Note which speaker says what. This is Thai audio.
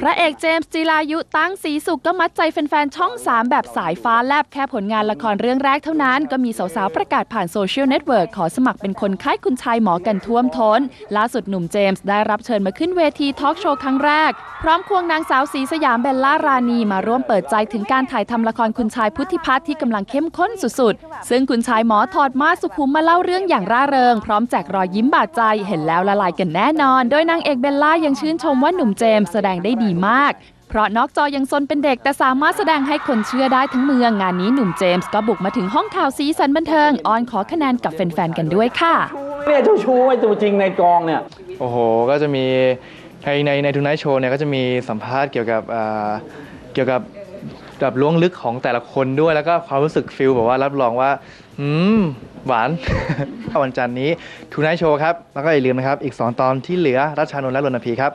Speaker 1: พระเอกเจมส์จีรายุตั้งสีสุขก็มัดใจแฟนๆ ช่อง 3 แบบสายฟ้าแลบแค่ผลงานละครเรื่องแรกเท่านั้น ก็มีสาวๆ ประกาศผ่านโซเชียลเน็ตเวิร์กขอสมัครเป็นคนไข้คุณชายหมอกันท่วมท้น ล่าสุดหนุ่มเจมส์ได้รับเชิญมาขึ้นเวทีทอล์กโชว์ครั้งแรก พร้อมควงนางสาวสีสยามเบลล่ารานีมาร่วมเปิดใจถึงการถ่ายทำละครคุณชายพุทธิพัฒน์ที่กำลังเข้มข้นสุดๆ ซึ่งคุณชายหมอถอดมาสสุขุมมาเล่าเรื่องอย่างร่าเริง พร้อมแจกรอยยิ้มบาดใจเห็นแล้วละลายกันแน่นอน โดยนางเอกเบลล่ายังชื่นชมว่าหนุ่มเจมส์แสดงได้ดีมาก เพราะนอกจอยังซนเป็นเด็กแต่สามารถแสดงให้คนเชื่อได้ทั้งเมือง งานนี้หนุ่มเจมส์ก็บุกมาถึงห้องข่าวสีสันบันเทิงออนขอคะแนนกับแฟนๆกันด้วยค่ะ
Speaker 2: เนี่ยเจ้าชู้ไอ้ตัวจริงในกองเนี่ย
Speaker 3: โอ้โห ก็จะมีในในในทูไนท์โชว์เนี่ยก็จะมีสัมภาษณ์เกี่ยวกับอ่าเกี่ยวกับแบบล้วงลึกของแต่ละคนด้วยแล้วก็ความรู้สึกฟิลแบบว่ารับรองว่าอืมหวานวันจันทร์นี้ทูไนท์โชว์ครับ แล้วก็อย่าลืมนะครับ อีก 2 ตอนที่เหลือรัชชานนท์และรณพีครับ